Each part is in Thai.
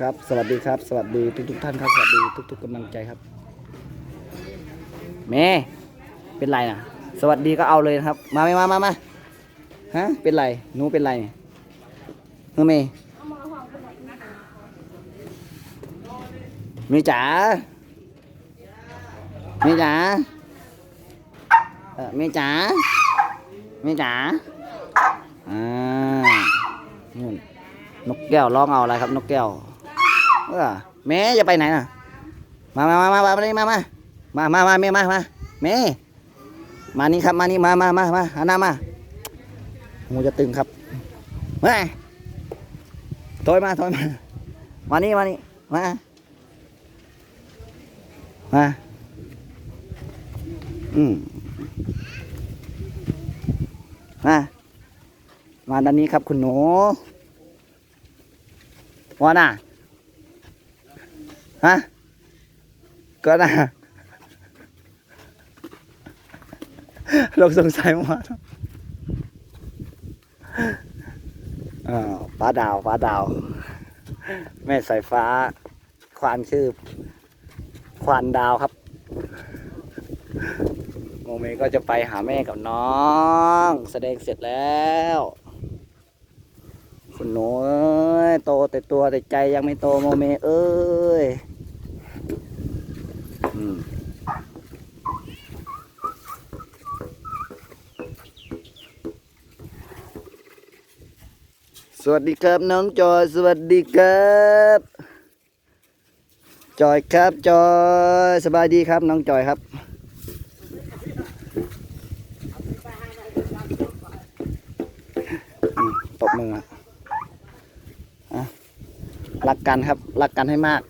ครับสวัสดีครับ สวัสดีทุกทุกท่านครับสวัสดีทุกๆกกำลังใจครับเมย์เป็นไรนะสวัสดีก็เอาเลยครับ มาไม่มามามาฮะเป็นไรหนูเป็นไรเนี่ยเฮ้ยเมย์เมย์จ๋าเมย์จ๋าเออเมย์จ๋าเมย์จ๋าอ่านู่นนกแก้วร้องเอาอะไรครับ นกแก้ว เออแม่จะไปไหนน่ะมามามามามามามามามามามาแม่มามาแม่มานี่ครับมานี่มามามามาหันหน้ามาหูจะตึงครับมาถอยมาถอยมามานี่มานี่มามาอืมมามาด้านนี้ครับคุณหนูว่าน่ะ ฮะก็นะเราสงสัยว่าอ่าวฟ้าดาวฟ้าดาว แม่สายฟ้า ควานชื่อ ควานดาวครับ โมเมก็จะไปหาแม่กับน้อง แสดงเสร็จแล้ว คุณหนูเอ้ยโตแต่ตัวแต่ใจยังไม่โตโมเมเอ้ย สวัสดีครับน้องจอย สวัสดีครับ จอยครับจอยสบายดีครับ น้องจอยครับ ตบมืออะอะรักกันครับ รักกันให้มาก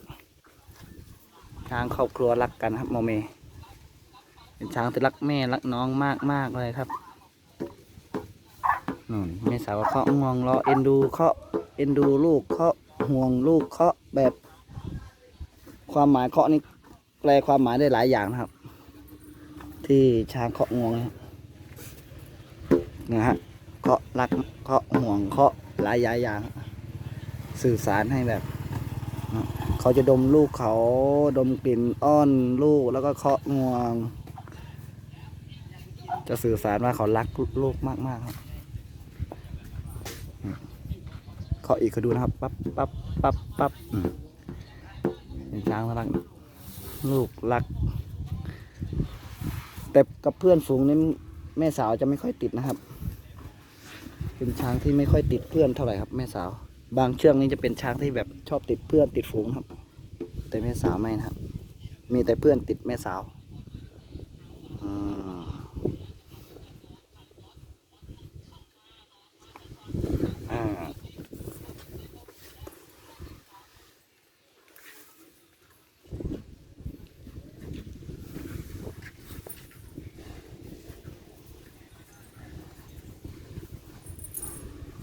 ช้างครอบครัวรักกันครับโมเม เป็นช้างที่รักแม่รักน้องมากมากเลยครับ นู่นแม่สาวเคาะงวงล้อเอ็นดูเคาะเอ็นดูลูกเคาะห่วงลูกเคาะแบบ ความหมายเคาะนี่แปลความหมายได้หลายอย่างนะครับ ที่ช้างเคาะงวงนะครับนะฮะเคาะรักเคาะห่วงเคาะหลายอย่าง สื่อสารให้แบบเขาจะดมลูกเขาดมกลิ่นอ้อนลูกแล้วก็เคาะงวง จะสื่อสารว่าเขารักลูกมากๆครับอืม เคาะอีกเขาดูนะครับปั๊บปั๊บปั๊บปั๊บอืมเป็นช้างที่รักลูกรัก แต่กับเพื่อนฝูงนี่แม่สาวจะไม่ค่อยติดนะครับ เป็นช้างที่ไม่ค่อยติดเพื่อนเท่าไหร่ครับ แม่สาว บางเชือกนี้จะเป็นช้างที่แบบชอบติดเพื่อนติดฝูงครับ แต่แม่สาวไม่นะครับ มีแต่เพื่อนติดแม่สาวอืมอ่า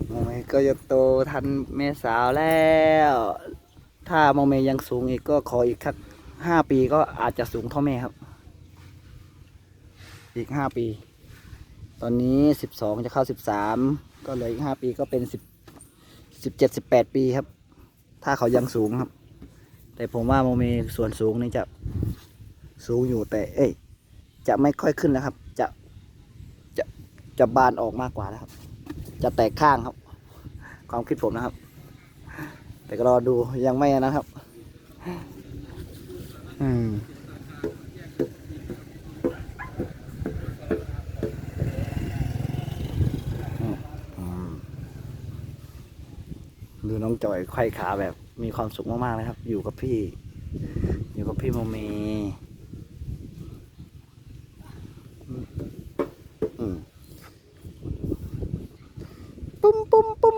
โมเม ก็จะโตทันแม่สาวแล้ว ถ้าโมเมยังสูงอีกก็ขออีกสักห้าปีก็อาจจะสูงเท่าแม่ครับ อีกห้าปี ตอนนี้สิบสองจะเข้าสิบสามก็เหลืออีกห้าปีก็เป็นสิบสิบเจ็ดสิบแปดปีครับ ถ้าเขายังสูงครับ แต่ผมว่าโมเมส่วนสูงนี่จะสูงอยู่แต่ เอ้ยจะไม่ค่อยขึ้นแล้วครับ จะจะจะบานออกมากกว่าแล้วครับ จะแตกข้างครับ ความคิดผมนะครับ แต่ก็รอดูยังไม่นะครับ อืมดูน้องจอยไข้ขาแบบมีความสุขมากๆเลยครับ อยู่กับพี่ อยู่กับพี่โมเมอืมปุ้มปุ้มปุ้ม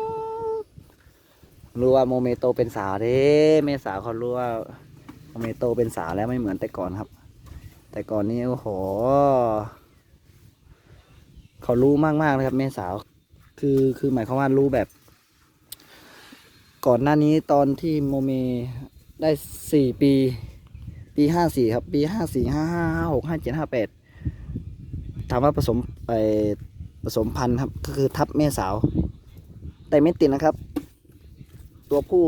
รู้ว่าโมเมโตเป็นสาวเด้แม่สาวเขารู้ว่าโมเมโตเป็นสาวแล้วไม่เหมือนแต่ก่อนครับ แต่ก่อนนี้โอ้โหเขารู้มากมากๆเลยครับแม่สาว คือคือหมายความว่ารู้แบบ ก่อนหน้านี้ตอนที่โมเมได้สี่ปี ปีห้าสี่ครับ ปีห้าสี่ห้าห้าห้าหกห้าเจ็ดห้าแปดถามว่าผสมไปผสมพันธุ์ครับ ก็คือทับแม่สาว แต่ไม่ติดนะครับ ตัวผู้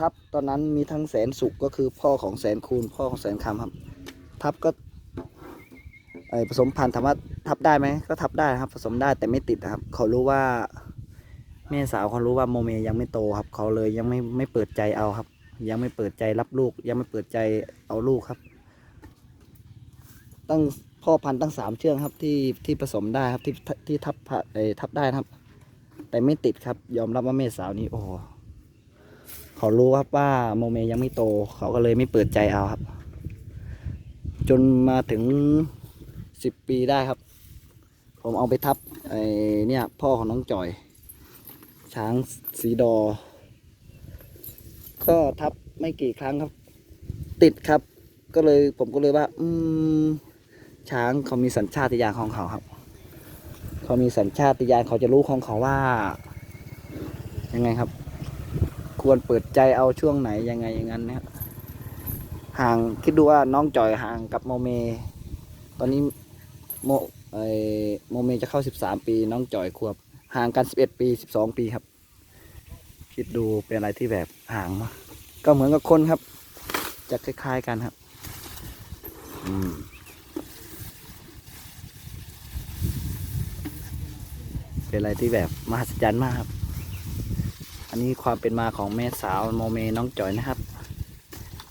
ทับตอนนั้นมีทั้งแสนสุขก็คือพ่อของแสนคูณพ่อของแสนคำครับ ทับก็ไอผสมพันธุ์ถามว่าทับได้ไหมก็ทับได้ครับ ผสมได้แต่ไม่ติดนะครับ เขารู้ว่าแม่สาวเขารู้ว่าโมเมยังไม่โตครับ เขาเลยยังไม่ไม่เปิดใจเอาครับ ยังไม่เปิดใจรับลูก ยังไม่เปิดใจเอาลูกครับ ตั้งพ่อพันธุ์ตั้งสามเชือกครับที่ที่ผสมได้ครับที่ที่ทับพะเอ่อทับได้ครับ แต่ไม่ติดครับ ยอมรับว่าแม่สาวนี้โอ้ เขารู้ครับว่าโมเมยังไม่โต เขาก็เลยไม่เปิดใจเอาครับ จนมาถึงสิบปีได้ครับ ผมเอาไปทับไอ้เนี่ยพ่อของน้องจอย ช้างสีดอ ก็ทับไม่กี่ครั้งครับ ติดครับ ก็เลยผมก็เลยว่า อืม ช้างเขามีสัญชาติญาณของเขาครับ เขามีสัญชาติญาณเขาจะรู้ของเขาว่า ยังไงครับ ควรเปิดใจเอาช่วงไหนยังไงอย่างนั้นนะครับห่างคิดดูว่าน้องจอยห่างกับโมเม ตอนนี้โมไอโมเมจะเข้าสิบสามปี น้องจอยขวบ ห่างกันสิบเอ็ดปีสิบสองปีครับ คิดดูเป็นอะไรที่แบบห่างมากก็เหมือนกับคนครับ จะคล้าย ๆกันครับ อืมเป็นอะไรที่แบบมหัศจรรย์มากครับ นนี้ความเป็นมาของแม่สาวโมเมน้องจอยนะครับ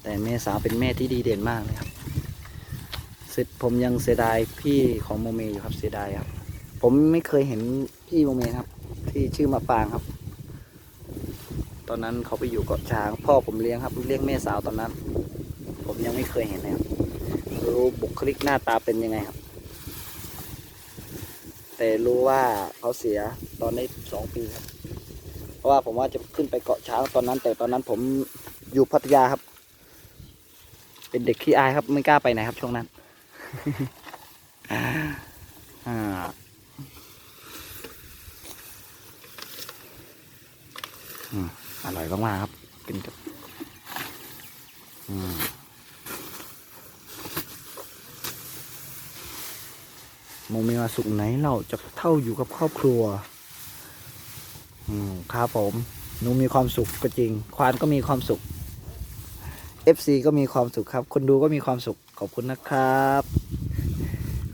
แต่แม่สาวเป็นแม่ที่ดีเด่นมากเลยครับเสร็จผมยังเสียดายพี่ของโมเมอยู่ครับเสียดายครับ ผมไม่เคยเห็นพี่โมเมครับ ที่ชื่อมาปางครับ ตอนนั้นเขาไปอยู่เกาะช้าง พ่อผมเลี้ยงครับเลี้ยงแม่สาวตอนนั้น ผมยังไม่เคยเห็นเลยครับรู้บุคลิกหน้าตาเป็นยังไงครับ แต่รู้ว่าเขาเสียตอนได้สองปีครับ ราะว่าผมว่าจะขึ้นไปเกาะช้างตอนนั้น แต่ตอนนั้นผมอยู่พัทยาครับ เป็นเด็กขี้อายครับไม่กล้าไปไหนครับ ช่วงนั้นออร่อยมากๆครับกินกับอืมโมมีมาสุขไหนเราจะเท่าอยู่กับครอบครัว อืมครับผมหนูมีความสุขก็จริง ควานก็มีความสุข FC ก็มีความสุขครับ คนดูก็มีความสุขขอบคุณนะครับ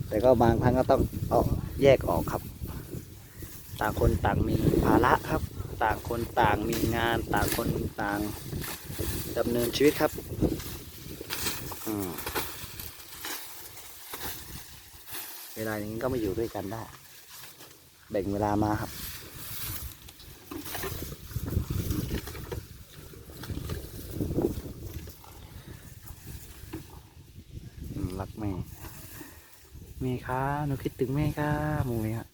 แต่ก็บางครั้งก็ต้องเอแยกออกครับ ต่างคนต่างมีภาระครับ ต่างคนต่างมีงาน ต่างคนต่างดำเนินชีวิตครับเวลาอย่างนี้ก็มาอยู่ด้วยกันได้ แบ่งเวลามาครับ อืมรักแม่ แม่คะหนูคิดถึงแม่ค่ะหมูครับ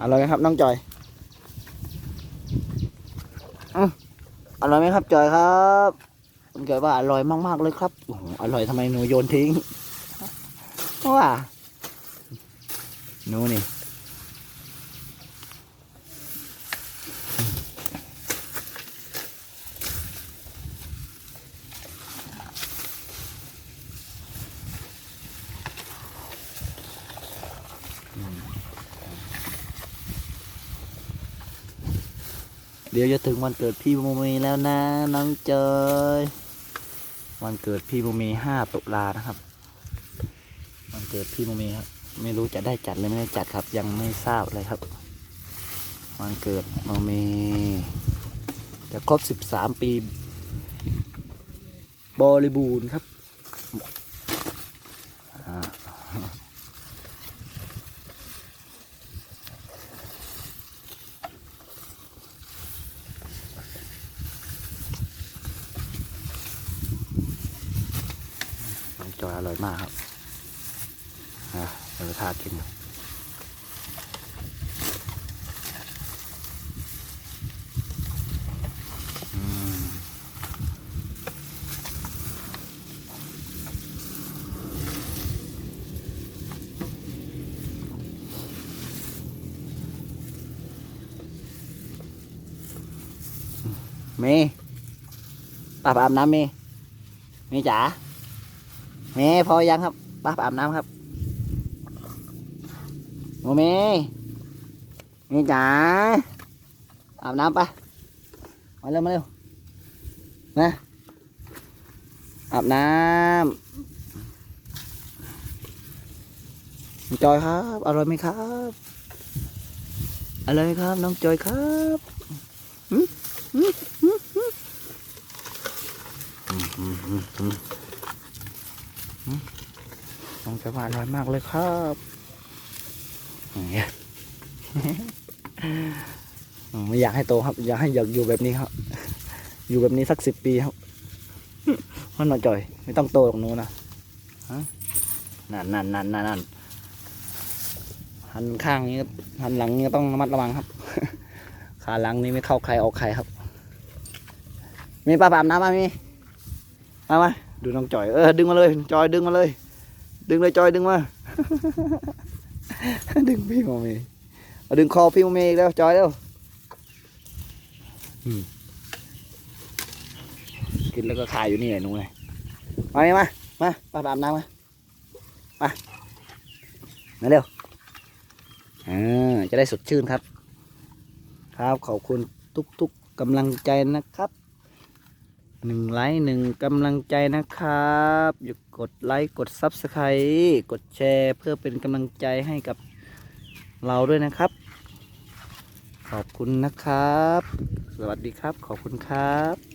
อร่อยไหมครับน้องจอยอร่อยไหมครับจอยครับน้องจอยว่าอร่อยมากๆเลยครับอร่อยทำไมหนูโยนทิ้งว่า นูนี่เดี๋ยวจะถึงวันเกิดพี่โมมีแล้วนะ น้องเจยวันเกิดพี่โมมีห้าตุลานะครับ วันเกิดพี่โมมีครับ ไม่รู้จะได้จัดหรือไม่ได้จัดครับ ยังไม่ทราบเลยครับ วันเกิดโมมีจะครบสิบสามปี บริบูรณ์ครับ จอยอร่อยมากครับ อะเดี๋ยวทากิมเมย์ป้าไปอาบน้ำเมย์เมย์จ๋าเมย์พอยังครับป้าไปอาบน้ำครับ โมเมเมจ๋าอาบน้ำปะมาเร็วมาเร็วนะอาบน้ำจอยครับ อร่อยไหมครับอร่อยครับน้องจอยครับน้องจอยอร่อยมากเลยครับ ไม่อยากให้โตครับ อยากให้อยากอยู่แบบนี้ครับ อยู่แบบนี้สักสิบปีครับมันมาจ่อย ไม่ต้องโตหรอกหนูนะฮะนั่นนั่นนั่นนั่นนั่นหันข้างนี้ก็หันหลังนี้ก็ต้องระมัดระวังครับ ขาหลังนี้ไม่เข้าใครออกใครครับ มีปลาปามน้ำมามีมามาดูน้องจอย เออ ดึงมาเลย จอยดึงมาเลย ดึงเลยจอยดึงมา ดึงพี่โมเมเอาดึงคอพี่โมเมอีกแล้วจอยเร็วอืมกินแล้วก็คายอยู่นี่แหละหนูเลยมาไหมมามาปลาปามน้ำมามามาเร็วอ่าจะได้สดชื่นครับ ครับขอบคุณทุกๆกำลังใจนะครับ หนึ่งไลค์หนึ่งกำลังใจนะครับ อย่ากดไลค์กดซับสไครต์กดแชร์เพื่อเป็นกำลังใจให้กับเราด้วยนะครับ ขอบคุณนะครับ สวัสดีครับ ขอบคุณครับ